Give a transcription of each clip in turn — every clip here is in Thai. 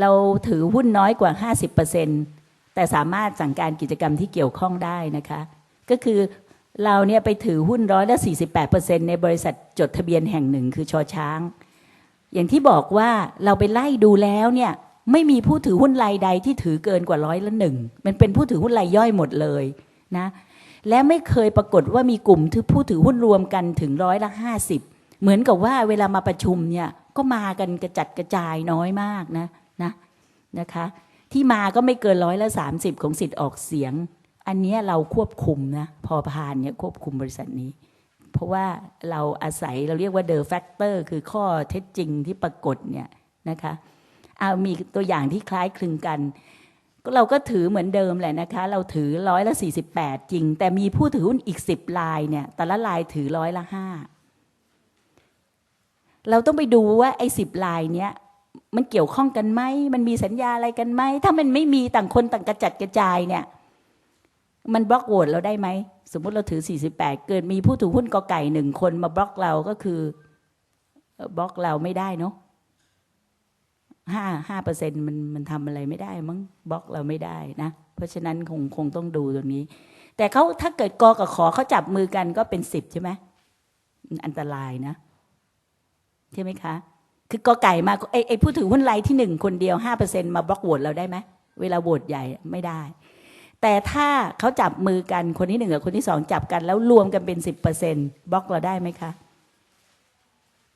เราถือหุ้นน้อยกว่า 50%แต่สามารถสั่งการกิจกรรมที่เกี่ยวข้องได้นะคะ ก็คือเราเนี่ยไปถือหุ้นร้อยละ48%ในบริษัทจดทะเบียนแห่งหนึ่งคือชอช้าง อย่างที่บอกว่าเราไปไล่ดูแล้วเนี่ยไม่มีผู้ถือหุ้นรายใดที่ถือเกินกว่าร้อยละหนึ่งมันเป็นผู้ถือหุ้นรายย่อยหมดเลยนะและไม่เคยปรากฏว่ามีกลุ่มที่ผู้ถือหุ้นรวมกันถึงร้อยละห้าสิบเหมือนกับว่าเวลามาประชุมเนี่ยก็มากันกระจัดกระจายน้อยมากนะ นะคะ ที่มาก็ไม่เกินร้อยละสามสิบของสิทธิ์ออกเสียง อันนี้เราควบคุมนะพอพานเนี่ยควบคุมบริษัทนี้ เพราะว่าเราอาศัยเราเรียกว่า the factor คือข้อเท็จจริงที่ปรากฏเนี่ยนะคะเอามีตัวอย่างที่คล้ายคลึงกันก็เราก็ถือเหมือนเดิมแหละนะคะ เราถือร้อยละ48จริง แต่มีผู้ถือหุ้นอีก10ลายเนี่ย แต่ละลายถือร้อยละห้าเราต้องไปดูว่าไอ้สิบลายเนี้ย มันเกี่ยวข้องกันไหมมันมีสัญญาอะไรกันไหมถ้ามันไม่มีต่างคนต่างกระจัดกระจายเนี่ย มันบล็อกโหวตเราได้ไหมสมมุติเราถือ 48 เกิดมีผู้ถือหุ้นกอไก่หนึ่งคนมาบล็อกเราก็คือบล็อกเราไม่ได้เนาะห้าห้าเปอร์เซ็นมันมันทำอะไรไม่ได้มั้งบล็อกเราไม่ได้นะ เพราะฉะนั้นคงคงต้องดูตรงนี้ แต่เขาถ้าเกิดกอกับขอเขาจับมือกันก็เป็นสิบใช่ไหมอันตรายนะ ใช่ไหมคะ คือกอไก่มาไอไอผู้ถือหุ้นรายที่หนึ่งคนเดียวห้าเปอร์เซ็นมาบล็อกโหวตเราได้ไหมเวลาโหวตใหญ่ไม่ได้ แต่ถ้าเขาจับมือกันคนที่หนึ่งกับคนที่สองจับกัน แล้วรวมกันเป็นสิบเปอร์เซ็นบล็อกเราได้ไหมคะ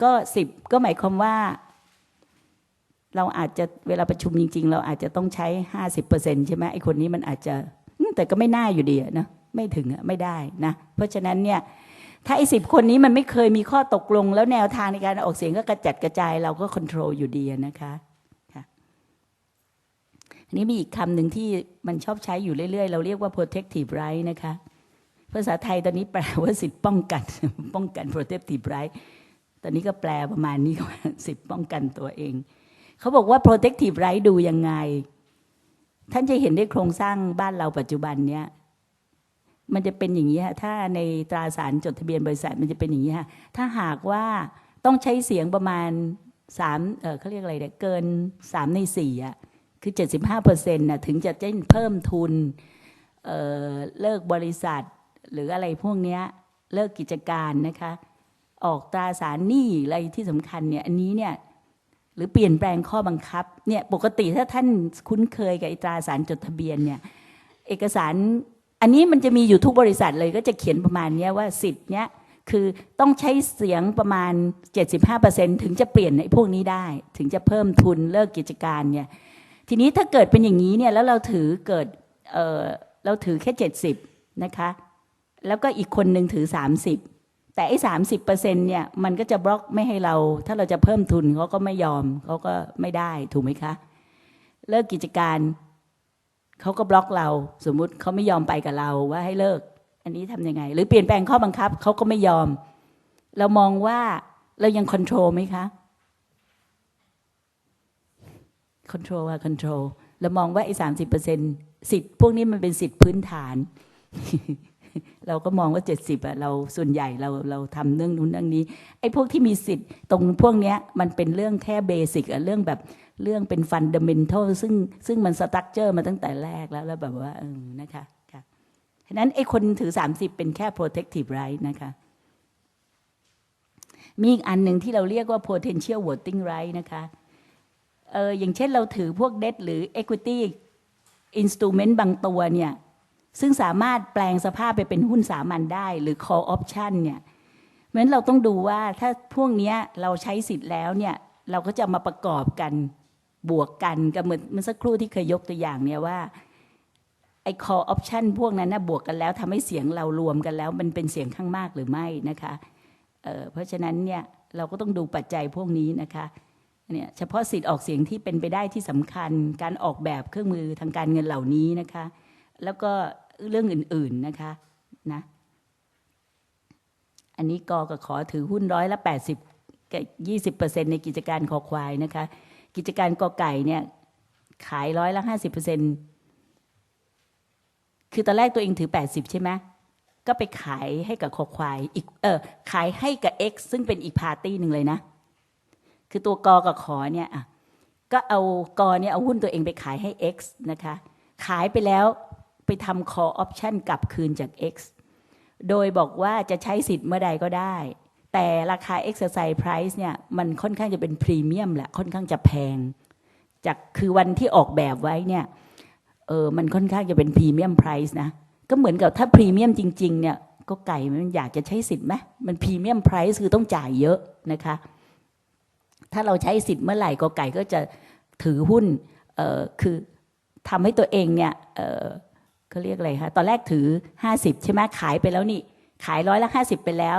ก็สิบก็หมายความว่า เราอาจจะเวลาประชุมจริง ๆ เราอาจจะต้องใช้ห้าสิบเปอร์เซ็นใช่ไหมไอคนนี้มันอาจจะแต่ก็ไม่น่าอยู่ดีนะไม่ถึงไม่ได้นะ เพราะฉะนั้นเนี่ย ถ้าไอ้สิบคนนี้มันไม่เคยมีข้อตกลง แล้วแนวทางในการออกเสียงก็กระจัดกระจายเราก็ควบคุมอยู่ดีนะคะค่ะอันนี้มีอีกคำหนึ่งที่มันชอบใช้อยู่เรื่อยๆ เราเรียกว่า protective right นะคะ ภาษาไทยตอนนี้แปลว่าสิทธิป้องกัน ป้องกัน protective right ตอนนี้ก็แปลประมาณนี้ว่าสิทธิป้องกันตัวเอง เขาบอกว่า protective right ดูยังไง ท่านจะเห็นได้โครงสร้างบ้านเราปัจจุบันเนี้ย มันจะเป็นอย่างนี้ฮะถ้าในตราสารจดทะเบียนบริษัทมันจะเป็นอย่างนี้ถ้าหากว่าต้องใช้เสียงประมาณสามเออเขาเรียกอะไรเนี่ยเกินสามในสี่อะคือเจ็ดสิบห้าเปอร์เซ็นต์น่ะถึงจะได้เพิ่มทุนเออเลิกบริษัท หรืออะไรพวกเนี้ยเลิกกิจการนะคะ ออกตราสารหนี้อะไรที่สำคัญเนี่ยอันนี้เนี่ยหรือเปลี่ยนแปลงข้อบังคับเนี่ยปกติถ้าท่านคุ้นเคยกับอ้ตราสารจดทะเบียนเนี่ยเอกสาร อันนี้มันจะมีอยู่ทุกบริษัทเลยก็จะเขียนประมาณนี้ว่าสิทธิ์เนี้ยคือต้องใช้เสียงประมาณ 75%ถึงจะเปลี่ยนไอ้พวกนี้ได้ ถึงจะเพิ่มทุนเลิกกิจการเนี่ยทีนี้ถ้าเกิดเป็นอย่างนี้เนี่ยแล้วเราถือเกิดเออเราถือแค่ 70นะคะแล้วก็อีกคนหนึ่งถือ 30 แต่ไอ้สามสิบเปอร์เซ็นเนี่ยมันก็จะบล็อกไม่ให้เรา ถ้าเราจะเพิ่มทุนเขาก็ไม่ยอมเขาก็ไม่ได้ถูกไหมคะ เลิกกิจการ เขาก็บล็อกเราสมมุติเขาไม่ยอมไปกับเราว่าให้เลิก อันนี้ทำยังไง หรือเปลี่ยนแปลงข้อบังคับเขาก็ไม่ยอม เรามองว่าเรายังคอนโทรลไหมคะคอนโทรลอะคอนโทรลเรามองว่าไอ้สามสิบเปอร์เซ็นสิทธิ์พวกนี้มันเป็นสิทธิ์พื้นฐาน เราก็มองว่าเจ็ดสิบอะเราส่วนใหญ่เราเราทำเรื่องนู้นเรื่องนี้ไอ้พวกที่มีสิทธิ์ตรงพวกเนี้ยมันเป็นเรื่องแค่เบสิกอะเรื่องแบบเรื่องเป็นฟันเดเมนทัลซึ่งซึ่งมันสตั๊กเจอร์มาตั้งแต่แรกแล้วแล้วแบบว่าเออนะคะค่ะฉะนั้นไอ้คนถือ 30 เป็นแค่ protective right นะคะมีอีกอันหนึ่งที่เราเรียกว่า potential voting right นะคะเอออย่างเช่นเราถือพวก debt หรือ equity instrument บางตัวเนี่ย ซึ่งสามารถแปลงสภาพไปเป็นหุ้นสามัญได้ หรือ call option เนี่ยเพราะฉะนั้นเราต้องดูว่าถ้าพวกนี้เราใช้สิทธิ์แล้วเนี่ยเราก็จะมาประกอบกันบวกกันกับเหมือนเมื่อสักครู่ที่เคยยกตัวอย่างเนี่ยว่าไอ้ call option พวกนั้นนะบวกกันแล้วทำให้เสียงเรารวมกันแล้ว มันเป็นเสียงข้างมากหรือไม่นะคะเเพราะฉะนั้นเนี่ยเราก็ต้องดูปัจจัยพวกนี้นะคะเนี่ยเฉพาะสิทธิ์ออกเสียงที่เป็นไปได้ที่สำคัญ การออกแบบเครื่องมือทางการเงินเหล่านี้นะคะ แล้วก็ เรื่องอื่น ๆนะคะนะอันนี้กอกับขอถือหุ้นร้อยละแปดสิบยี่สิบเปอร์เซ็นในกิจการคอควายนะคะ กิจการกอไก่เนี่ยขายร้อยละห้าสิบเปอร์เซ็นคือตอนแรกตัวเองถือแปดสิบใช่ไหมก็ไปขายให้กับคอควายอีกเออขายให้กับ X ซึ่งเป็นอีกพาร์ตี้หนึ่งเลยนะ คือตัวกอกับขอเนี่ยอะก็เอากอเนี่ยเอาหุ้นตัวเองไปขายให้ X นะคะ ขายไปแล้ว ไปทำ call option กลับคืนจาก X โดยบอกว่าจะใช้สิทธิ์เมื่อใดก็ได้ แต่ราคา exercise price เนี่ยมันค่อนข้างจะเป็นพรีเมียมแหละค่อนข้างจะแพง จากคือวันที่ออกแบบไว้เนี่ยเออมันค่อนข้างจะเป็นพรีเมียมไพรซ์นะก็เหมือนกับถ้าพรีเมียมจริง ๆ เนี่ยก็ไก่มันอยากจะใช้สิทธิ์ไหมมันพรีเมียมไพรซ์คือต้องจ่ายเยอะนะคะ ถ้าเราใช้สิทธิ์เมื่อไหร่ก็ไก่ก็จะถือหุ้นเออคือทำให้ตัวเองเนี่ยเออ เขาเรียกอะไรคะตอนแรกถือ 50 ใช่ไหมขายไปแล้วนี่ ขายร้อยละ 50 ไปแล้ว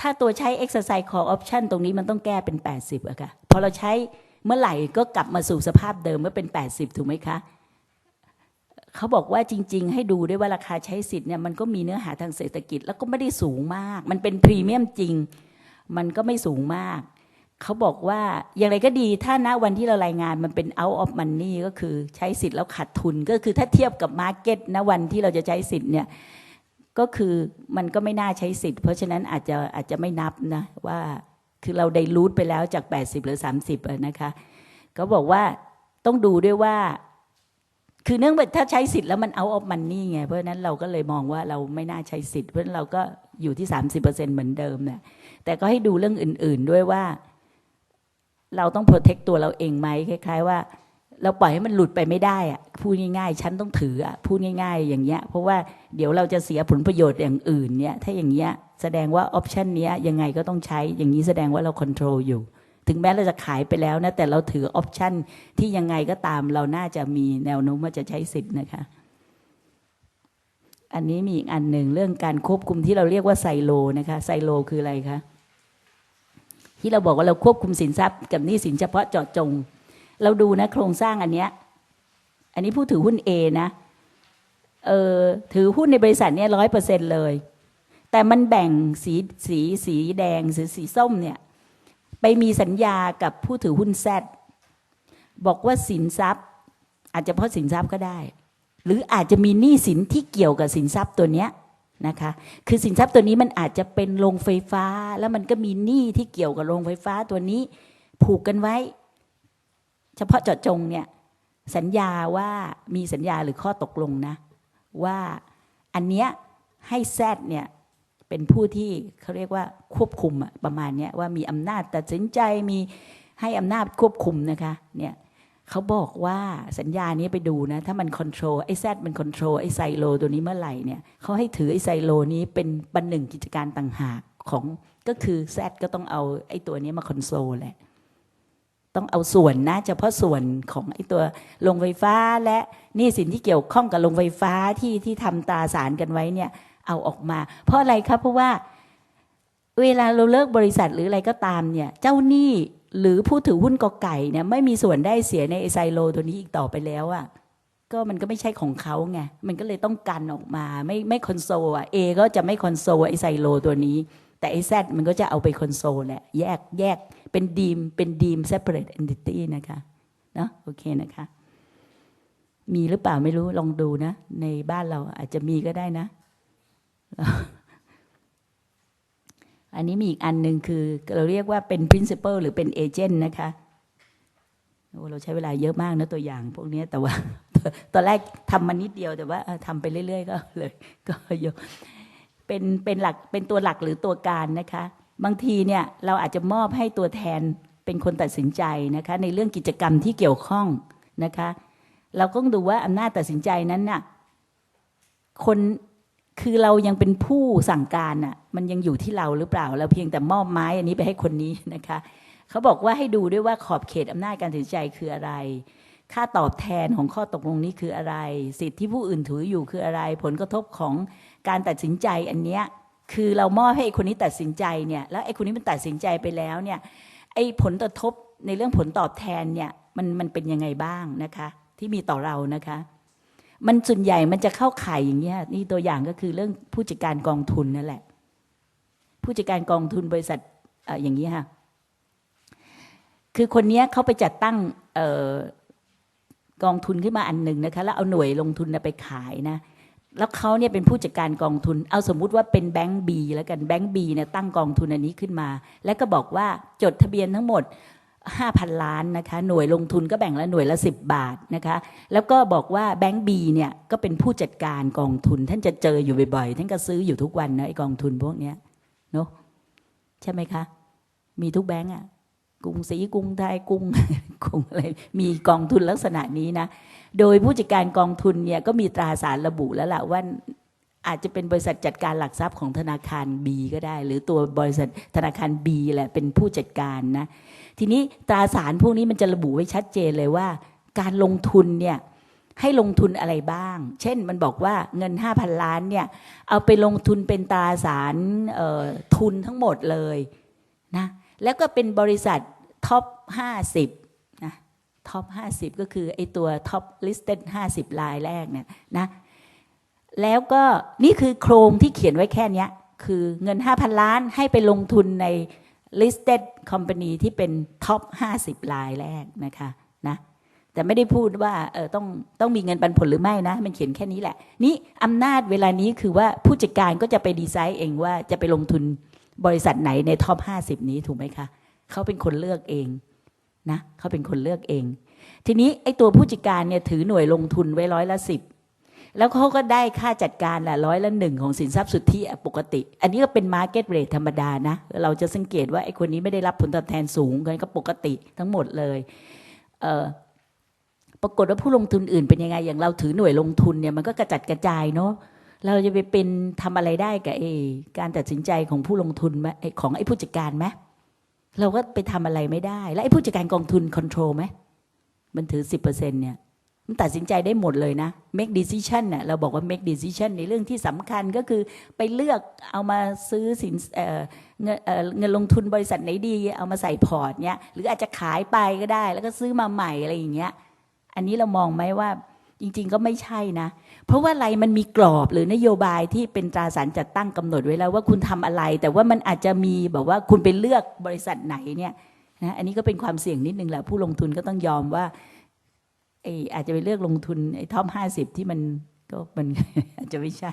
ถ้าตัวใช้ exercise call option ตรงนี้มันต้องแก้เป็น 80อะค่ะพอเราใช้เมื่อไหร่ก็กลับมาสู่สภาพเดิมเมื่อเป็น 80 ถูกไหมคะเขาบอกว่าจริง ๆ ให้ดูด้วยว่าราคาใช้สิทธิ์เนี่ยมันก็มีเนื้อหาทางเศรษฐกิจแล้วก็ไม่ได้สูงมาก มันเป็นพรีเมียมจริง มันก็ไม่สูงมาก เขาบอกว่าอย่างไรก็ดีถ้าณวันที่เรารายงานมันเป็น out of money ก็คือใช้สิทธิ์แล้วขาดทุนก็คือถ้าเทียบกับ market ณวันที่เราจะใช้สิทธิ์เนี่ยก็คือมันก็ไม่น่าใช้สิทธิ์ เพราะฉะนั้นอาจจะอาจจะไม่นับนะว่าคือเราได้รูทไปแล้วจาก 80 หรือ 30นะคะก็บอกว่าต้องดูด้วยว่า คือเนื่องจากถ้าใช้สิทธิ์แล้วมันเอาออฟมันนี่ไง เพราะฉะนั้นเราก็เลยมองว่าเราไม่น่าใช้สิทธิ์เพราะฉะนั้นเราก็อยู่ที่ 30%เหมือนเดิมนี่ยแต่ก็ให้ดูเรื่องอื่น ๆด้วยว่า เราต้อง protect ตัวเราเองไหมคล้าย ๆ ว่า เราปล่อยให้มันหลุดไปไม่ได้อะพูดง่ายๆฉันต้องถืออะพูดง่าย ๆ อย่างเงี้ย เพราะว่าเดี๋ยวเราจะเสียผลประโยชน์อย่างอื่นเนี่ยถ้าอย่างเงี้ยแสดงว่าออปชันเนี้ยยังไงก็ต้องใช้อย่างนี้แสดงว่าเรา control อยู่ ถึงแม้เราจะขายไปแล้วนะแต่เราถือออปชันที่ยังไงก็ตามเราน่าจะมีแนวโน้มว่าจะใช้สิทธิ์นะคะอันนี้มีอีกอันหนึ่งเรื่องการควบคุมที่เราเรียกว่าไซโลนะคะไซโลคืออะไรคะ ที่เราบอกว่าเราควบคุมสินทรัพย์กับหนี้สินเฉพาะเจาะจง เราดูนะ โครงสร้างอันเนี้ยอันนี้ผู้ถือหุ้น A นะเออถือหุ้นในบริษัทเนี้ยร้อยเปอร์เซ็นเลย แต่มันแบ่งสีสีสีแดงหรือสีส้มเนี่ยไปมีสัญญากับผู้ถือหุ้นแซดบอกว่าสินทรัพย์ อาจจะเพราะสินทรัพย์ก็ได้ หรืออาจจะมีหนี้สินที่เกี่ยวกับสินทรัพย์ตัวเนี้ย นะคะ คือสินทรัพย์ตัวนี้มันอาจจะเป็นโรงไฟฟ้า แล้วมันก็มีหนี้ที่เกี่ยวกับโรงไฟฟ้าตัวนี้ผูกกันไว้ เฉพาะเจาะจงเนี่ยสัญญาว่ามีสัญญาหรือข้อตกลงนะ ว่าอันเนี้ยให้แซดเนี่ยเป็นผู้ที่เขาเรียกว่าควบคุมประมาณเนี้ยว่ามีอำนาจตัดสินใจมีให้อำนาจควบคุมนะคะเนี่ย เขาบอกว่าสัญญานี้ไปดูนะ ถ้ามันคอนโทรลไอ้แซดมันคอนโทรลไอ้ไซโลตัวนี้เมื่อไหร่เนี่ยเขาให้ถือไอ้ไซโลนี้เป็นบันหนึ่งกิจการต่างหากของก็คือแซดก็ต้องเอาไอ้ตัวนี้มาคอนโซลแหละต้องเอาส่วนนะเฉพาะส่วนของไอ้ตัวโรงไฟฟ้าและนี่สินที่เกี่ยวข้องกับโรงไฟฟ้าที่ที่ทำตาสารกันไว้เนี่ย เอาออกมา เพราะอะไรครับเพราะว่า เวลาเราเลิกบริษัทหรืออะไรก็ตามเนี่ย เจ้าหนี้หรือผู้ถือหุ้นกอไก่เนี่ยไม่มีส่วนได้เสียในไอไซโลตัวนี้อีกต่อไปแล้วอะ่ะก็มันก็ไม่ใช่ของเขาไง มันก็เลยต้องกันออกมา ไม่ไม่คอนโซลอะเอก็จะไม่คอนโซลไอไซโลตัวนี้ แต่ไอแซมันก็จะเอาไปคอนโซลแหละแยกแยกเป็นดีมเป็นดีม separate entity นะคะเนาะโอเคนะคะ มีหรือเปล่าไม่รู้ลองดูนะ ในบ้านเราอาจจะมีก็ได้นะ อันนี้มีอีกอันหนึ่งคือเราเรียกว่าเป็น principal หรือเป็น agent นะคะโอ้เราใช้เวลาเยอะมากนะตัวอย่างพวกนี้แต่ว่าตอนแรกทำมานิดเดียวแต่ว่าทำไปเรื่อย ๆ ก็เลย ก็เยอะเป็นเป็นหลักเป็นตัวหลักหรือตัวการนะคะ บางทีเนี่ยเราอาจจะมอบให้ตัวแทนเป็นคนตัดสินใจนะคะ ในเรื่องกิจกรรมที่เกี่ยวข้องนะคะ เราก็ต้องดูว่าอำนาจตัดสินใจนั้นน่ะคน คือเรายังเป็นผู้สั่งการน่ะ มันยังอยู่ที่เราหรือเปล่าเราเพียงแต่มอบไม้อันนี้ไปให้คนนี้นะคะเขาบอกว่าให้ดูด้วยว่าขอบเขตอำนาจการตัดสินใจคืออะไร ค่าตอบแทนของข้อตกลงนี้คืออะไร สิทธิที่ผู้อื่นถืออยู่คืออะไร ผลกระทบของการตัดสินใจอันเนี้ยคือเรามอบให้ไอ้คนนี้ตัดสินใจเนี่ย แล้วไอ้คนนี้มันตัดสินใจไปแล้วเนี่ยไอ้ผลกระทบในเรื่องผลตอบแทนเนี่ยมันมันเป็นยังไงบ้างนะคะ ที่มีต่อเรานะคะ มันส่วนใหญ่มันจะเข้าข่ายอย่างเงี้ยนี่ตัวอย่างก็คือเรื่องผู้จัดการกองทุนนั่นแหละ ผู้จัดการกองทุนบริษัทออย่างนี้ค่ะคือคนเนี้ยเขาไปจัดตั้งออกองทุนขึ้นมาอันหนึ่งนะคะแล้วเอาหน่วยลงทุนไปขายนะแล้วเขาเนี่ยเป็นผู้จัดการกองทุน เอาสมมุติว่าเป็นแบงก์บีแล้วกันแบงก์บีเนี่ยตั้งกองทุนอันนี้ขึ้นมา แล้วก็บอกว่าจดทะเบียนทั้งหมด 5,000 ล้านนะคะหน่วยลงทุนก็แบ่งละหน่วยละ 10 บาทนะคะแล้วก็บอกว่าแบงก์บีเนี่ยก็เป็นผู้จัดการกองทุน ท่านจะเจออยู่บ่อยๆ ท่านก็ซื้ออยู่ทุกวันนะไอกองทุนพวกเนี้ยเนาะใช่ไหมคะ มีทุกแบงก์อะกรุงศรีกรุงไทยกรุงกรุงอะไรมีกองทุนลักษณะนี้นะ โดยผู้จัดการกองทุนเนี่ยก็มีตราสารระบุแล้วล่ะว่าอาจจะเป็นบริษัทจัดการหลักทรัพย์ของธนาคาร B ก็ได้ หรือตัวบริษัทธนาคาร B แหละเป็นผู้จัดการนะ ทีนี้ตราสารพวกนี้มันจะระบุไว้ชัดเจนเลยว่า การลงทุนเนี่ยให้ลงทุนอะไรบ้าง เช่นมันบอกว่าเงิน 5,000 ล้านเนี่ยเอาไปลงทุนเป็นตราสารทุนทั้งหมดเลยนะแล้วก็เป็นบริษัทท็อป 50นะท็อป 50 ก็คือไอตัวท็อป listed 50รายแรกเนี่ยนะแล้วก็นี่คือโครงที่เขียนไว้แค่นี้คือเงิน 5,000 ล้านให้ไปลงทุนใน listed company ที่เป็นท็อป50 รายแรกนะคะนะแต่ไม่ได้พูดว่าเออต้องต้องมีเงินปันผลหรือไม่นะ มันเขียนแค่นี้แหละ นี่อำนาจเวลานี้คือว่าผู้จัดการก็จะไปดีไซน์เองว่าจะไปลงทุนบริษัทไหนในท็อป 50 นี้ถูกไหมคะ เขาเป็นคนเลือกเองนะเขาเป็นคนเลือกเอง ทีนี้ไอ้ตัวผู้จัดการเนี่ยถือหน่วยลงทุนไว้ร้อยละสิบ แล้วเขาก็ได้ค่าจัดการละร้อยละหนึ่งของสินทรัพย์สุทธิปกติ อันนี้ก็เป็นมาร์เก็ตเรทธรรมดานะ เราจะสังเกตว่าไอ้คนนี้ไม่ได้รับผลตอบแทนสูงกันก็ปกติทั้งหมดเลยเปรากฏว่าผู้ลงทุนอื่นเป็นยังไง อย่างเราถือหน่วยลงทุนเนี่ยมันก็กระจัดกระจายเนาะเราจะไปเป็นทำอะไรได้กับไอ้การตัดสินใจของผู้ลงทุนไหมไอ้ของไอ้ผู้จัดการไหมเราก็ไปทำอะไรไม่ได้ แล้วไอ้ผู้จัดการกองทุนคอนโทรลไหมมันถือสิบเปอร์เซ็นเนี่ย มันตัดสินใจได้หมดเลยนะ make decision เน่ะเราบอกว่า make decision ในเรื่องที่สำคัญก็คือไปเลือกเอามาซื้อสินเเงินเงินลงทุนบริษัทไหนดี เอามาใส่พอร์ตเนี้ยหรืออาจจะขายไปก็ได้ แล้วก็ซื้อมาใหม่อะไรอย่างเงี้ย อันนี้เรามองไหมว่าจริง ๆ ก็ไม่ใช่นะ เพราะว่าอะไรมันมีกรอบหรือนโยบายที่เป็นตราสารจัดตั้งกำหนดไว้แล้วว่าคุณทำอะไร แต่ว่ามันอาจจะมีแบบว่าคุณไปเลือกบริษัทไหนเนี่ยนะอันนี้ก็เป็นความเสี่ยงนิดนึงแหละผู้ลงทุนก็ต้องยอมว่า ไออาจจะไปเลือกลงทุนไอ้ท็อปห้าสิบที่มันก็มันอาจจะไม่ใช่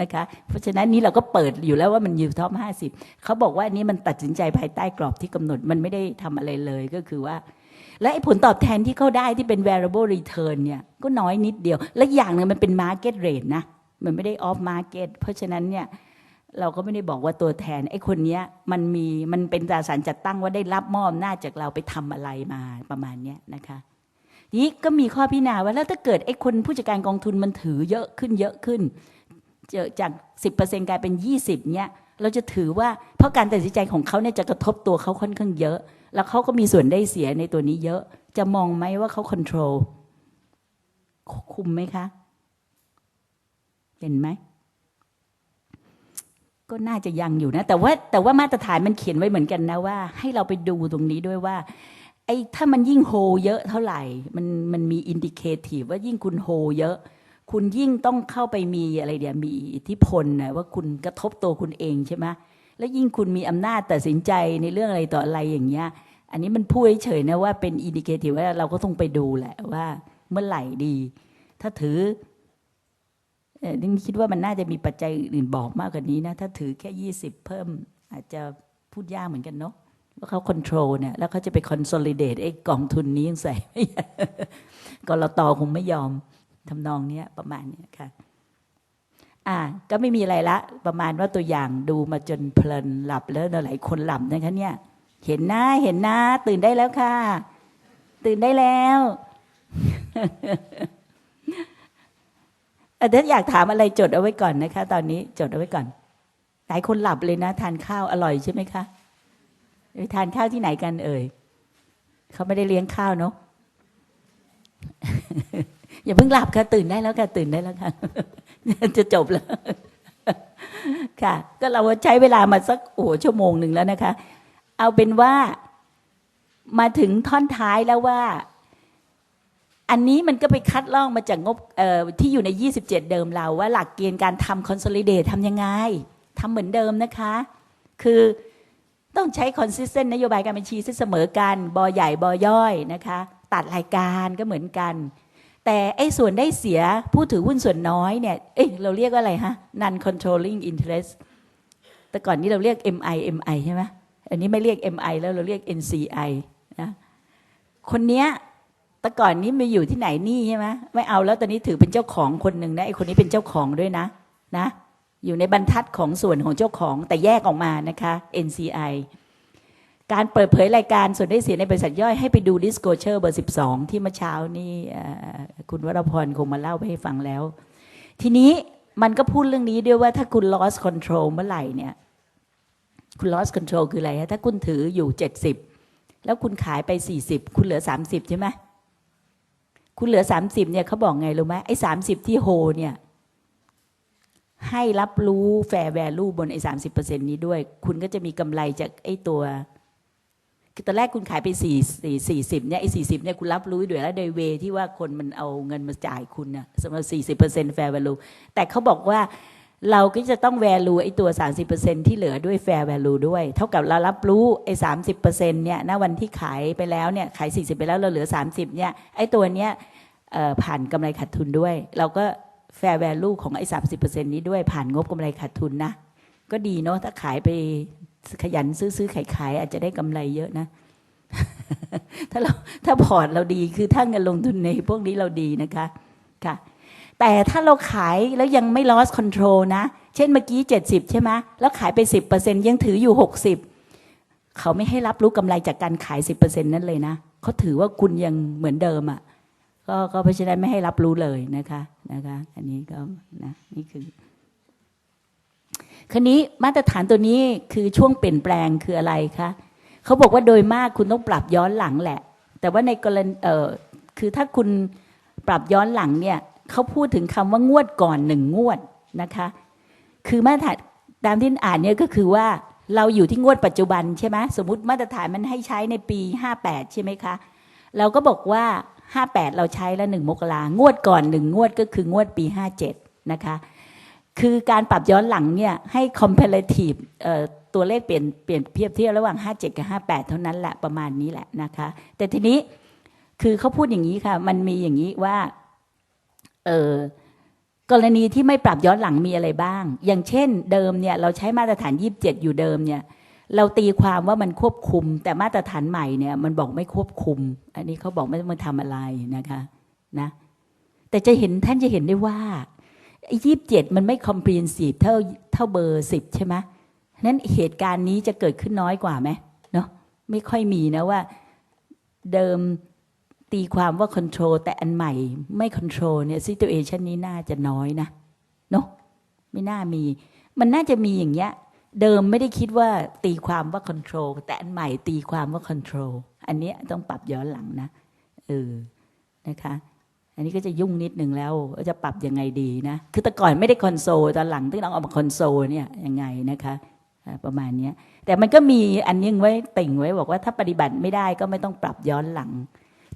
นะคะ เพราะฉะนั้นนี้เราก็เปิดอยู่แล้วว่ามันอยู่ท็อปห้าสิบเขาบอกว่าอันนี้มันตัดสินใจภายใต้กรอบที่กำหนดมันไม่ได้ทำอะไรเลยก็คือว่า และไอ้ผลตอบแทนที่เขาได้ที่เป็น variable return เนี่ยก็น้อยนิดเดียว และอย่างหนึ่งมันเป็น market rate นะ มันไม่ได้ off market เพราะฉะนั้นเนี่ยเราก็ไม่ได้บอกว่าตัวแทนไอ้คนนี้มันมีมันเป็นตราสารจัดตั้งว่าได้รับมอบหน้าจากเราไปทำอะไรมาประมาณนี้นะคะ นี้ก็มีข้อพิจารณาว่าแล้วถ้าเกิดไอ้คนผู้จัดการกองทุนมันถือเยอะขึ้นเยอะขึ้นเจอจาก 10%กลายเป็น 20เนี่ยเราจะถือว่าเพราะการตัดสินใจของเขาเนี่ยจะกระทบตัวเขาค่อนข้างเยอะ แล้วเขาก็มีส่วนได้เสียในตัวนี้เยอะ จะมองไหมว่าเขาควบคุมคุมไหมคะ เห็นไหม ก็น่าจะยังอยู่นะ แต่ว่าแต่ว่ามาตรฐานมันเขียนไว้เหมือนกันนะว่า ให้เราไปดูตรงนี้ด้วยว่า ไอ้ถ้ามันยิ่งโฮเยอะเท่าไหร่ มันมันมีอินดิเคทีฟว่ายิ่งคุณโฮเยอะ คุณยิ่งต้องเข้าไปมีอะไรเดียวมีอิทธิพลนะว่าคุณกระทบตัวคุณเองใช่ไหมแล้วยิ่งคุณมีอำนาจตัดสินใจในเรื่องอะไรต่ออะไรอย่างเงี้ย อันนี้มันพูดเฉยๆนะว่าเป็นอินดิเคทีฟว่าเราก็ต้องไปดูแหละว่าเมื่อไหร่ดี ถ้าถือเออนี่คิดว่ามันน่าจะมีปัจจัยอื่นบอกมากกว่านี้นะ ถ้าถือแค่ยี่สิบเพิ่ม อาจจะพูดยากเหมือนกันเนาะ ว่าเขาคอนโทรลเนี่ยแล้วเขาจะไปคอนโซลิเดตไอ้กองทุนนี้ยังใส่ไม่ได้กรตคงไม่ยอมทำนองเนี้ยประมาณเนี้ยค่ะอ่าก็ไม่มีอะไรละ ประมาณว่าตัวอย่างดูมาจนเพลินหลับแล้วหลายคนหลับนะคะเนี่ย เห็นหนะเห็นหนะตื่นได้แล้วค่ะ ตื่นได้แล้วเอ่ถ้าอยากถามอะไรจดเอาไว้ก่อนนะคะ ตอนนี้จดเอาไว้ก่อน หลายคนหลับเลยนะ ทานข้าวอร่อยใช่ไหมคะ ไปทานข้าวที่ไหนกันเอ่ยเขาไม่ได้เลี้ยงข้าวเนาะอย่าเพิ่งหลับค่ะตื่นได้แล้วค่ะตื่นได้แล้วค่ะจะจบแล้ว ค่ะ ก็เราใช้เวลามาสักโอ้โหชั่วโมงหนึ่งแล้วนะคะ เอาเป็นว่ามาถึงท่อนท้ายแล้วว่า อันนี้มันก็ไปคัดลอกมาจากงบที่อยู่ใน 27 เดิมเรา ว่าหลักเกณฑ์การทำ consolidate ทำยังไงทำเหมือนเดิมนะคะ คือ ต้องใช้ consistent นโยบายการบัญชีที่เสมอกันบอใหญ่บอย่อยนะคะ ตัดรายการก็เหมือนกัน แต่ไอ้ส่วนได้เสียผู้ถือหุ้นส่วนน้อยเนี่ยเอ๊ะเราเรียกว่าอะไรฮะ non controlling interest แต่ก่อนนี้เราเรียก MI MI ใช่ไหมอันนี้ไม่เรียก MI แล้วเราเรียก NCI นะคนเนี้ยแต่ก่อนนี้มาอยู่ที่ไหนนี่ใช่ไหมไม่เอาแล้วตอนนี้ถือเป็นเจ้าของคนหนึ่งนะไอ้คนนี้เป็นเจ้าของด้วยนะนะ อยู่ในบรรทัดของส่วนของเจ้าของแต่แยกออกมานะคะ NCI การเปิดเผยรายการส่วนได้เสียในบริษัทย่อยให้ไปดู Disclosure เบอร์ 12 ที่เมื่อเช้านี่คุณวรพรคงมาเล่าให้ฟังแล้ว ทีนี้มันก็พูดเรื่องนี้ด้วยว่าถ้าคุณ lost control เมื่อไหร่เนี่ย คุณ lost control คืออะไรฮะถ้าคุณถืออยู่ 70 แล้วคุณขายไป 40 คุณเหลือ 30 ใช่ไหมคุณเหลือ 30เนี่ยเขาบอกไงรู้ไหมไอ้30ที่โฮเนี่ย ให้รับรู้ fair value บนไอ้30%นี้ด้วย คุณก็จะมีกำไรจากไอ้ตัวคือตอนแรกคุณขายไปสี่สี่สี่สิบเนี่ยไอ้สี่สิบเนี่ยคุณรับรู้ด้วยแล้วโดยเวที่ว่าคนมันเอาเงินมาจ่ายคุณนะสำหรับสี่สิบเปอร์เซ็นต์ fair value แต่เขาบอกว่าเราก็จะต้อง value ไอ้ตัวสามสิบเปอร์เซ็นที่เหลือด้วย fair value ด้วย เท่ากับเรารับรู้ไอ้สามสิบเปอร์เซ็นเนี่ยณวันที่ขายไปแล้วเนี่ยขายสี่สิบไปแล้วเราเหลือสามสิบเนี่ยไอ้ตัวเนี้ยผ่านกำไรขาดทุนด้วย เราก็ fair value ของไอ้สามสิบเปอร์เซ็นนี้ด้วยผ่านงบกำไรขาดทุนนะ ก็ดีเนาะถ้าขายไปขยันซื้อซื้อขายขายอาจจะได้กำไรเยอะนะ ถ้าเราถ้าพอร์ตเราดีคือถ้าเงินลงทุนในพวกนี้เราดีนะคะค่ะ แต่ถ้าเราขายแล้วยังไม่ loss control นะ เช่นเมื่อกี้70ใช่ไหมแล้วขายไป10%ยังถืออยู่60เขาไม่ให้รับรู้กำไรจากการขาย10%นั้นเลยนะเขาถือว่าคุณยังเหมือนเดิมอะ่ะ ก็ก็เพราะฉะนั้นไม่ให้รับรู้เลยนะคะนะคะ อันนี้ก็นะนี่คือคราวนี้มาตรฐานตัวนี้คือช่วงเปลี่ยนแปลงคืออะไรคะเขาบอกว่าโดยมากคุณต้องปรับย้อนหลังแหละ แต่ว่าในกรณีเออคือถ้าคุณปรับย้อนหลังเนี่ยเขาพูดถึงคำว่างวดก่อนหนึ่งงวดนะคะ คือมาตรฐานตามที่อ่านเนี่ยก็คือว่าเราอยู่ที่งวดปัจจุบันใช่ไหมสมมติมาตรฐานมันให้ใช้ในปี 58 ใช่ไหมคะ เราก็บอกว่า 58เราใช้แล้วหนึ่งมกรางวดก่อนหนึ่งงวดก็คืองวดปี57นะคะ คือการปรับย้อนหลังเนี่ยให้ comparative ตัวเลขเปลี่ยนเปลี่ยนเทียบเทียบระหว่าง 57 กับ 58 เท่านั้นแหละประมาณนี้แหละนะคะ แต่ทีนี้คือเขาพูดอย่างนี้ค่ะ มันมีอย่างนี้ว่าเออกรณีที่ไม่ปรับย้อนหลังมีอะไรบ้าง อย่างเช่นเดิมเนี่ยเราใช้มาตรฐาน 27 อยู่เดิมเนี่ย เราตีความว่ามันควบคุม แต่มาตรฐานใหม่เนี่ย มันบอกไม่ควบคุม อันนี้เขาบอกไม่ต้องมาทำอะไรนะคะนะแต่จะเห็นท่านจะเห็นได้ว่ายี่สิบเจ็ดมันไม่ comprehensive เท่าเท่าเบอร์สิบใช่ไหมนั้นเหตุการณ์นี้จะเกิดขึ้นน้อยกว่าไหมเนาะไม่ค่อยมีนะว่าเดิมตีความว่า control แต่อันใหม่ไม่ control เนี่ย situation นี้น่าจะน้อยนะเนาะไม่น่ามี มันน่าจะมีอย่างเงี้ย เดิมไม่ได้คิดว่าตีความว่า control แต่อันใหม่ตีความว่า control อันนี้ต้องปรับย้อนหลังนะเออนะคะ อันนี้ก็จะยุ่งนิดหนึ่งแล้วว่าจะปรับยังไงดีนะคือแต่ก่อนไม่ได้คอนโซลตอนหลังที่เราเอามาคอนโซลเนี่ยยังไงนะคะประมาณนี้แต่มันก็มีอันยังไว้ติ่งไว้บอกว่าถ้าปฏิบัติไม่ได้ก็ไม่ต้องปรับย้อนหลัง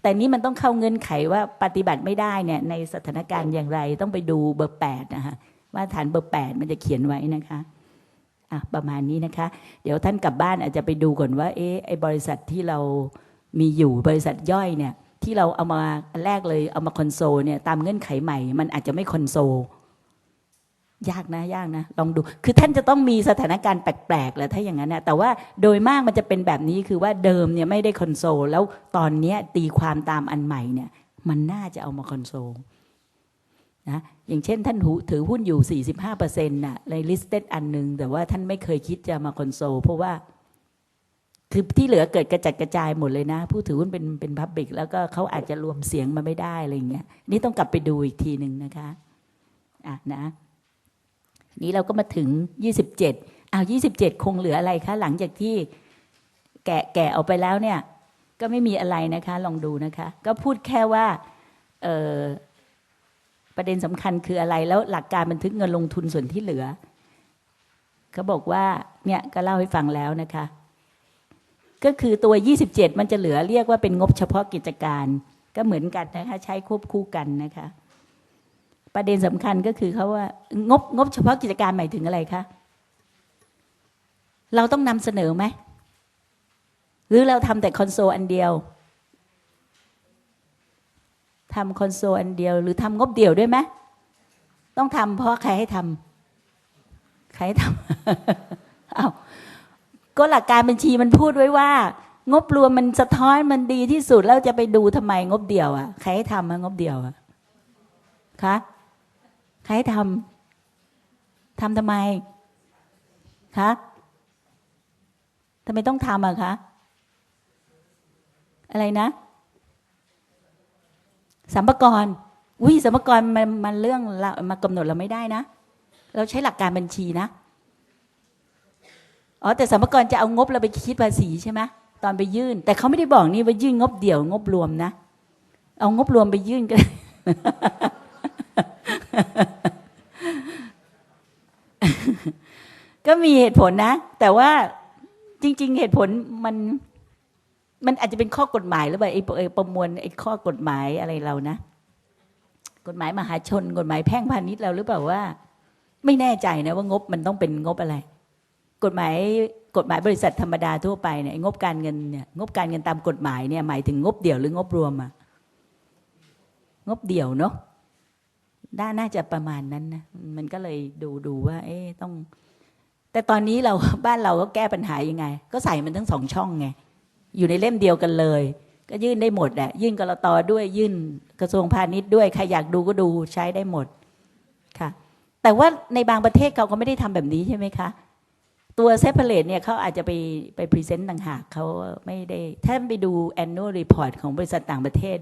แต่นี้มันต้องเข้าเงื่อนไขว่าปฏิบัติไม่ได้เนี่ยในสถานการณ์อย่างไรต้องไปดูเบอร์แปดนะคะว่าฐานเบอร์แปดมันจะเขียนไว้นะคะ อะประมาณนี้นะคะ เดี๋ยวท่านกลับบ้านอาจจะไปดูก่อนว่า เอ๊ะไอบริษัทที่เรามีอยู่บริษัทย่อยเนี่ยที่เราเอามาแรกเลยเอามาคอนโซลเนี่ยตามเงื่อนไขใหม่ มันอาจจะไม่คอนโซลยากนะยากนะ ลองดู คือท่านจะต้องมีสถานการณ์แปลกๆแหละถ้าอย่างนั้นนะแต่ว่าโดยมากมันจะเป็นแบบนี้คือว่าเดิมเนี่ยไม่ได้คอนโซลแล้วตอนนี้ตีความตามอันใหม่เนี่ย มันน่าจะเอามาคอนโซล นะอย่างเช่นท่านถือหุ้นอยู่ 45%น่ะใน listed อันหนึ่งแต่ว่าท่านไม่เคยคิดจะมาคอนโซลเพราะว่า คือที่เหลือเกิดกระจัดกระจายหมดเลยนะ ผู้ถือหุ้นเป็นเป็นพับบิกแล้วก็เขาอาจจะรวมเสียงมาไม่ได้อะไรอย่างเงี้ยนี่ต้องกลับไปดูอีกทีหนึ่งนะคะอะนะนี้เราก็มาถึง 27อ้าว27 คงเหลืออะไรคะหลังจากที่แกะแกะออกไปแล้วเนี่ย ก็ไม่มีอะไรนะคะ ลองดูนะคะ ก็พูดแค่ว่าเออ ประเด็นสำคัญคืออะไร แล้วหลักการบันทึกเงินลงทุนส่วนที่เหลือเขาบอกว่าเนี่ยก็เล่าให้ฟังแล้วนะคะ ก็คือตัว 27 มันจะเหลือเรียกว่าเป็นงบเฉพาะกิจการ ก็เหมือนกันนะคะ ใช้ควบคู่กันนะคะ ประเด็นสำคัญก็คือเขาว่างบงบเฉพาะกิจการหมายถึงอะไรคะเราต้องนำเสนอไหมหรือเราทำแต่คอนโซลอันเดียว ทำคอนโซลอันเดียว หรือทำงบเดี่ยวด้วยไหมต้องทำเพราะใครให้ทำใครให้ทำเอ้าก็หลักการบัญชีมันพูดไว้ว่า งบรวมมันสะท้อนมันดีที่สุดแล้วจะไปดูทำไมงบเดียวอะ่ะใครให้ทำงบเดียวอะ่ะคะใครให้ทำทำทำไมคะทำไมต้องทำอะคะอะไรนะ สัมภารอุ้ยสัมภารมันมันเรื่องเรามากำหนดเราไม่ได้นะ เราใช้หลักการบัญชีนะอ๋อแต่สัมภาระจะเอางบเราไปคิดภาษีใช่ไหมตอนไปยื่น แต่เขาไม่ได้บอกนี่ว่ายื่นงบเดี่ยวงบรวมนะ เอางบรวมไปยื่นก็ก็มีเหตุผลนะ แต่ว่าจริง ๆ เหตุผลมัน มันอาจจะเป็นข้อกฎหมายหรือเปล่าไอ้ประมวลไอ้ข้อกฎหมายอะไรเรานะ กฎหมายมหาชน กฎหมายแพ่งพาณิชย์เราหรือเปล่าว่า ไม่แน่ใจนะว่างบมันต้องเป็นงบอะไร กฎหมายกฎหมายบริษัทธรรมดาทั่วไปเนี่ยงบการเงินเนี่ยงบการเงินตามกฎหมายเนี่ยหมายถึงงบเดี่ยวหรืองบรวมอะงบเดี่ยวเนาะด้านน่าจะประมาณนั้นนะมันก็เลยดูดูว่า เอ๊ต้อง แต่ตอนนี้เราบ้านเราก็แก้ปัญหายังไง ก็ใส่มันทั้งสองช่องไง อยู่ในเล่มเดียวกันเลย ก็ยื่นได้หมดแหละยื่นกรตอด้วยยื่นกระทรวงพาณิชย์ด้วยใครอยากดูก็ดูใช้ได้หมดค่ะ แต่ว่าในบางประเทศเขาก็ไม่ได้ทำแบบนี้ใช่ไหมคะ ตัวเซ p เ r เ t e เนี่ยเขาอาจจะไปไปพรีเซนต์ต่างหากเขาไม่ได้ ถ้าไปดู annual report ของบริษัทต่างประเทศ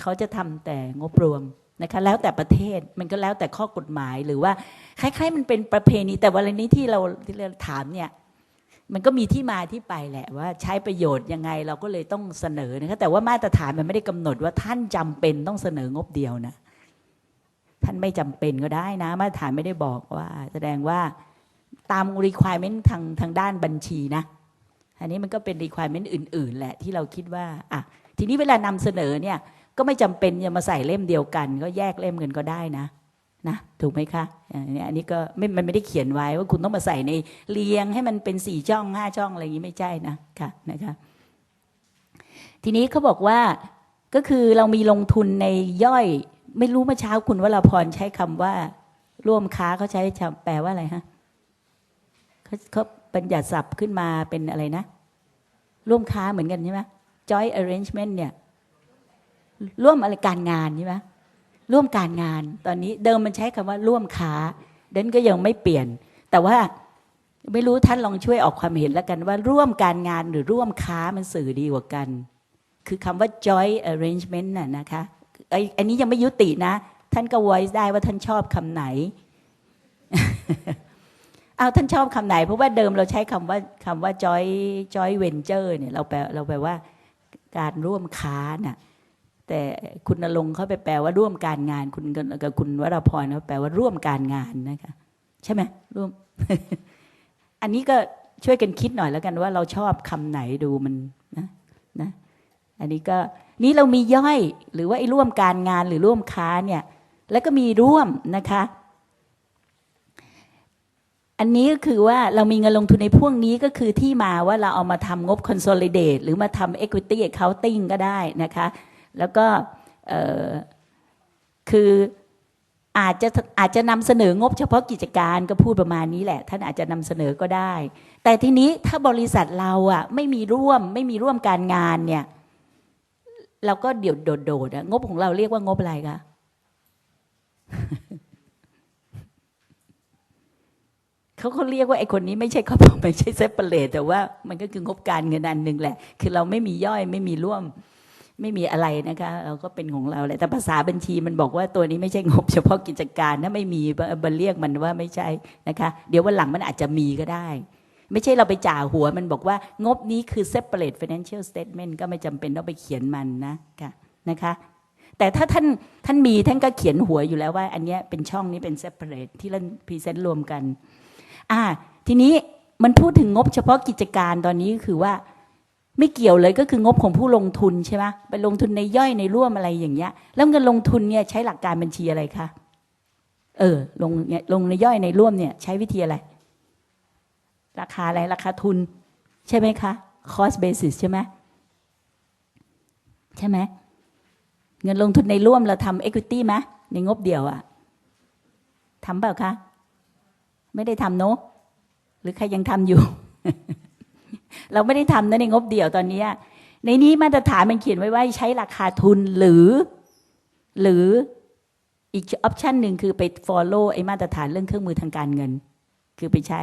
เขาจะทำแต่งบรวมนะคะแล้วแต่ประเทศมันก็แล้วแต่ข้อกฎหมายหรือว่าคล้ายๆ มันเป็นประเพณีแต่วันนี้ที่เราที่เราถามเนี่ย มันก็มีที่มาที่ไปแหละว่า ใช้ประโยชน์ยังไงเราก็เลยต้องเสนอนะคะแต่ว่ามาตรฐานมันไม่ได้กำหนดว่าท่านจำเป็นต้องเสนองบเดียวนะ ท่านไม่จำเป็นก็ได้นะ มาตรฐานไม่ได้บอกว่า แสดงว่าตาม requirement ทางทางด้านบัญชีนะ อันนี้มันก็เป็น requirement อื่น ๆ แหละที่เราคิดว่าอะทีนี้เวลานำเสนอเนี่ย ก็ไม่จำเป็นจะมาใส่เล่มเดียวกัน ก็แยกเล่มกันก็ได้นะ นะถูกไหมคะอันนี้อันนี้ก็ไม่มันไม่ได้เขียนไว้ว่าคุณต้องมาใส่ในเรียงให้มันเป็นสี่ช่องห้าช่องอะไรอย่างนี้ไม่ใช่นะค่ะนะคะทีนี้เขาบอกว่าก็คือเรามีลงทุนในย่อย ไม่รู้เมื่อเช้าคุณวราพรใช้คำว่า ร่วมค้าเขาใช้แปลว่าอะไรฮะเขาเขาบัญญัติศัพท์ขึ้นมาเป็นอะไรนะ ร่วมค้าเหมือนกันใช่ไหม joint arrangement เนี่ย ร่วมอะไรการงานใช่ไหม ร่วมการงาน ตอนนี้เดิมมันใช้คำว่าร่วมค้าเดนก็ยังไม่เปลี่ยน แต่ว่าไม่รู้ท่านลองช่วยออกความเห็นแล้วกันว่าร่วมการงานหรือร่วมค้ามันสื่อดีกว่ากัน คือคำว่า joint arrangement น่ะนะคะไอ้อันนี้ยังไม่ยุตินะ ท่านก็ voice ได้ว่าท่านชอบคำไหนเอาท่านชอบคำไหน เพราะว่าเดิมเราใช้คำว่าคำว่า joint joint venture เนี่ยเราแปลเราแปลว่าการร่วมค้าน่ะ แต่คุณนรงค์เขาไปแปลว่าร่วมการงาน คุณกับคุณวราพรเขาแปลว่าร่วมการงานนะคะใช่ไหมร่วม อันนี้ก็ช่วยกันคิดหน่อยแล้วกันว่าเราชอบคำไหนดูมันนะนะ อันนี้ก็นี่เรามีย่อยหรือว่าไอ้ร่วมการงานหรือร่วมค้าเนี่ย แล้วก็มีร่วมนะคะ อันนี้ก็คือว่าเรามีเงินลงทุนในพวกนี้ก็คือที่มาว่าเราเอามาทำงบ consolidate หรือมาทำ equity accounting ก็ได้นะคะ แล้วก็คืออาจจะอาจจะนำเสนองบเฉพาะกิจการก็พูดประมาณนี้แหละ ท่านอาจจะนำเสนอก็ได้ แต่ทีนี้ถ้าบริษัทเราอะไม่มีร่วมไม่มีร่วมการงานเนี่ย เราก็เดี๋ยวโดดๆงบของเราเรียกว่างบอะไรคะเขาเขาเรียกว่าไอคนนี้ไม่ใช่ครอบไม่ใช่เซปเปอร์เลตแต่ว่ามันก็คืองบการเงินอันหนึ่งแหละ คือเราไม่มีย่อยไม่มีร่วม ไม่มีอะไรนะคะ เราก็เป็นของเราแหละแต่ภาษาบัญชีมันบอกว่าตัวนี้ไม่ใช่งบเฉพาะกิจการถ้าไม่มีบันเรียกมันว่าไม่ใช่นะคะ เดี๋ยววันหลังมันอาจจะมีก็ได้ ไม่ใช่เราไปจ่าหัวมันบอกว่างบนี้คือ separate financial statement ก็ไม่จำเป็นต้องไปเขียนมันนะค่ะนะคะแต่ถ้าท่านท่านมีท่านก็เขียนหัวอยู่แล้วว่า อันนี้เป็นช่องนี้เป็น separate ที่เราพรีเซนต์รวมกัน อ่า ทีนี้มันพูดถึงงบเฉพาะกิจการตอนนี้ก็คือว่า ไม่เกี่ยวเลยก็คืองบของผู้ลงทุนใช่ไหมไปลงทุนในย่อยในร่วมอะไรอย่างเงี้ย แล้วเงินลงทุนเนี่ยใช้หลักการบัญชีอะไรคะเออลงเนี่ยลงในย่อยในร่วมเนี่ย ใช้วิธีอะไร ราคาอะไรราคาทุน ใช่ไหมคะ cost basis ใช่ไหมใช่ไหมเงินลงทุนในร่วมเราทำ equity ไหมในงบเดียวอะทำเปล่าคะ ไม่ได้ทำเนอะหรือใครยังทำอยู่ เราไม่ได้ทำนะในงบเดี่ยวตอนนี้ ในนี้มาตรฐานมันเขียนไว้ว่าใช้ราคาทุนหรือ หรืออีกออปชันหนึ่งคือไป follow ไอ้มาตรฐานเรื่องเครื่องมือทางการเงิน คือไปใช้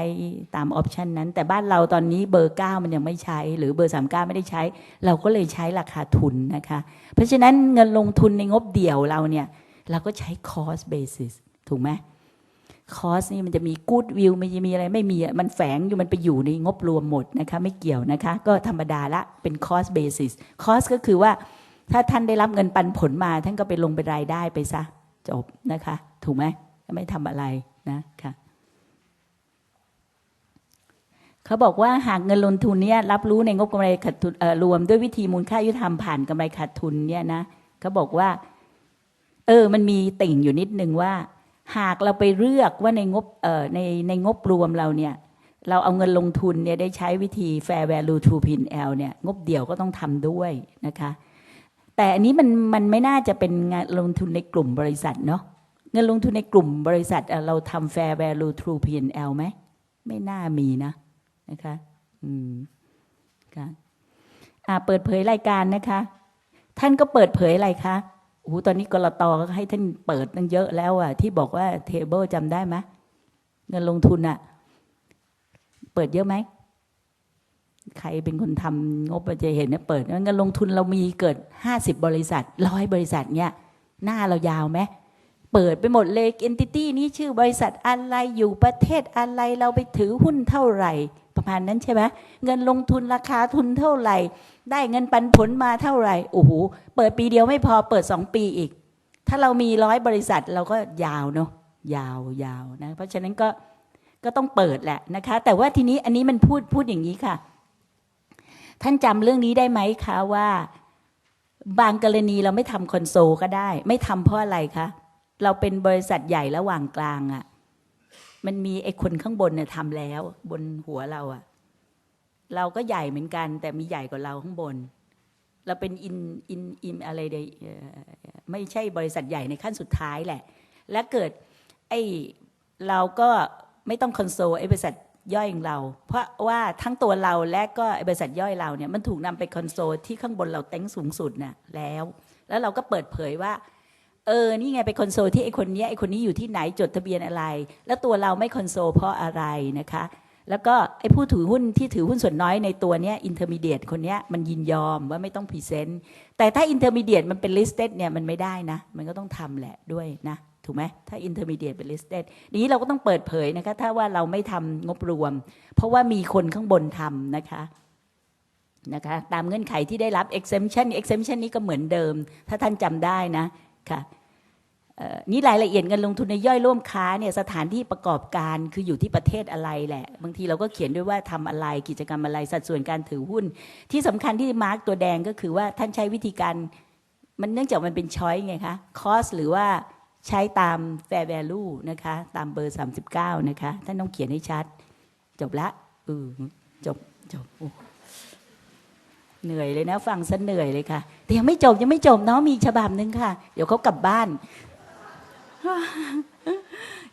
ตามออปชันนั้น แต่บ้านเราตอนนี้เบอร์9มันยังไม่ใช้ หรือเบอร์39ไม่ได้ใช้ เราก็เลยใช้ราคาทุนนะคะ เพราะฉะนั้นเงินลงทุนในงบเดี่ยวเราเนี่ย เราก็ใช้ cost basis ถูกไหม คอสนี่มันจะมีกูดวิวมันจะมีอะไรไม่มีอะมันแฝงอยู่มันไปอยู่ในงบรวมหมดนะคะไม่เกี่ยวนะคะ ก็ธรรมดาละเป็นคอสเบสิสคอสก็คือว่าถ้าท่านได้รับเงินปันผลมา ท่านก็ไปลงเป็นรายได้ไปซะ จบนะคะ ถูกไหมไม่ทำอะไรนะคะเขาบอกว่าหากเงินลงทุนเนี่ยรับรู้ในงบกำไรขาดทุนรวมด้วยวิธีมูลค่ายุติธรรมผ่านกำไรขาดทุนเนี่ยนะเขาบอกว่า เออ มันมีติ่งอยู่นิดนึงว่า หากเราไปเลือกว่าในงบในในงบรวมเราเนี่ยเราเอาเงินลงทุนเนี่ยได้ใช้วิธี fair value to P&L เนี่ยงบเดี่ยวก็ต้องทำด้วยนะคะ แต่อันนี้มันมันไม่น่าจะเป็นงานลงทุนในกลุ่มบริษัทเนาะเงินลงทุนในกลุ่มบริษัทเอ่อเราทำ fair value to P&L ไหมไม่น่ามีนะนะคะอืมค่ะอ่าเปิดเผยรายการนะคะ ท่านก็เปิดเผยอะไรคะ โอ้โหตอนนี้กรตก็ให้ท่านเปิดตั้งเยอะแล้วอะที่บอกว่าเทเบิลจำได้ไหมเงินลงทุนอะเปิดเยอะไหมใครเป็นคนทำงบจะเห็นเนี่ยเปิดเงินลงทุนเรามีเกิดห้าสิบบริษัทร้อยบริษัทเนี่ยหน้าเรายาวไหมเปิดไปหมดเลยเอนติตี้นี้ชื่อบริษัทอะไรอยู่ประเทศอะไรเราไปถือหุ้นเท่าไหร่ ประมาณนั้นใช่ไหมเงินลงทุนราคาทุนเท่าไหร่ ได้เงินปันผลมาเท่าไหร่โอ้โหเปิดปีเดียวไม่พอเปิดสองปีอีก ถ้าเรามีร้อยบริษัทเราก็ยาวเนาะยาวยาวนะ เพราะฉะนั้นก็ก็ต้องเปิดแหละนะคะ แต่ว่าทีนี้อันนี้มันพูดพูดอย่างนี้ค่ะ ท่านจำเรื่องนี้ได้ไหมคะว่าบางกรณีเราไม่ทำคอนโซลก็ได้ ไม่ทำเพราะอะไรคะเราเป็นบริษัทใหญ่ระหว่างกลางอะ่ะ มันมีไอ้คนข้างบนเนี่ยทำแล้ว บนหัวเราอะ่ะเราก็ใหญ่เหมือนกัน แต่มีใหญ่กว่าเราข้างบน เราเป็นอินอินอินอะไรเดไม่ใช่บริษัทใหญ่ในขั้นสุดท้ายแหละ และเกิดไอ้เราก็ไม่ต้องคอนโซลไอ้บริษัทย่อยของเรา เพราะว่าทั้งตัวเราและก็ไอ้บริษัทย่อยเราเนี่ยมันถูกนำไปคอนโซลที่ข้างบนเราเต็งสูงสุดน่ะแล้ว แล้วเราก็เปิดเผยว่า เออ นี่ไงไปคอนโซลที่ไอคนนี้ไอคนนี้อยู่ที่ไหนจดทะเบียนอะไร แล้วตัวเราไม่คอนโซลเพราะอะไรนะคะ แล้วก็ไอผู้ถือหุ้นที่ถือหุ้นส่วนน้อยในตัวเนี้ยอินเทอร์มีเดียตคนเนี้ยมันยินยอมว่าไม่ต้องพรีเซนต์แต่ถ้าอินเทอร์มีเดียตมันเป็น listed เนี่ยมันไม่ได้นะ มันก็ต้องทำแหละด้วยนะถูกไหมถ้าอินเทอร์มีเดียตเป็น listed นี้เราก็ต้องเปิดเผยนะคะ ถ้าว่าเราไม่ทำงบรวม เพราะว่ามีคนข้างบนทำนะคะนะคะ ตามเงื่อนไขที่ได้รับ exemption exemption นี้ก็เหมือนเดิม ถ้าท่านจำได้นะค่ะ นี่รายละเอียดเงินลงทุนในย่อยร่วมค้าเนี่ยสถานที่ประกอบการคืออยู่ที่ประเทศอะไรแหละ บางทีเราก็เขียนด้วยว่าทำอะไรกิจกรรมอะไรสัดส่วนการถือหุ้น ที่สำคัญที่มาร์กตัวแดงก็คือว่าท่านใช้วิธีการ มันเนื่องจากมันเป็นช้อยไงคะคอสหรือว่าใช้ตาม fair value นะคะตามเบอร์ 39 นะคะ ท่านต้องเขียนให้ชัด จบละออจบจบเหนื่อยเลยนะฟังซะเหนื่อยเลยค่ะ แต่ยังไม่จบยังไม่จบเนาะมีฉบับหนึ่งค่ะ เดี๋ยวเขากลับบ้าน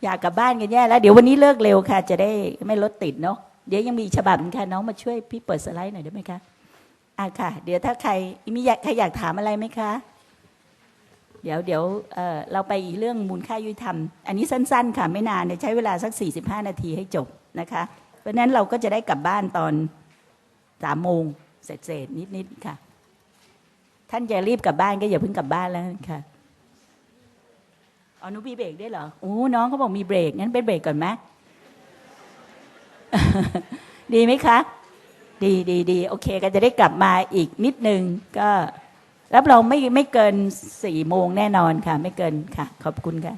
อยากกลับบ้านกันแย่แล้ว เดี๋ยววันนี้เลิกเร็วค่ะ จะได้ไม่รถติดเนาะเดี๋ยวยังมีฉบับค่ะน้องมาช่วยพี่เปิดสไลด์หน่อยได้ไหมคะอะค่ะ เดี๋ยวถ้าใครมีอยากใครอยากถามอะไรไหมคะ เดี๋ยวเดี๋ยวเเราไปอีกเรื่องมูลค่ายุติธรรม อันนี้สั้น ๆ ค่ะไม่นานใช้เวลาสัก 45 นาทีให้จบนะคะ เพราะฉะนั้นเราก็จะได้กลับบ้านตอนสามโมงเสร็จๆนิดๆค่ะ ท่านจะรีบกลับบ้านก็อย่าเพิ่งกลับบ้านแล้วค่ะ อ๋อนุบีเบรกได้เหรอโอ้น้องเขาบอกมีเบรกงั้นไปเบรกก่อนไหมดีไหมคะ ดีดีดีโอเค ก็จะได้กลับมาอีกนิดนึง ก็รับรองไม่ไม่เกินสี่โมงแน่นอนค่ะ ไม่เกินค่ะ ขอบคุณค่ะ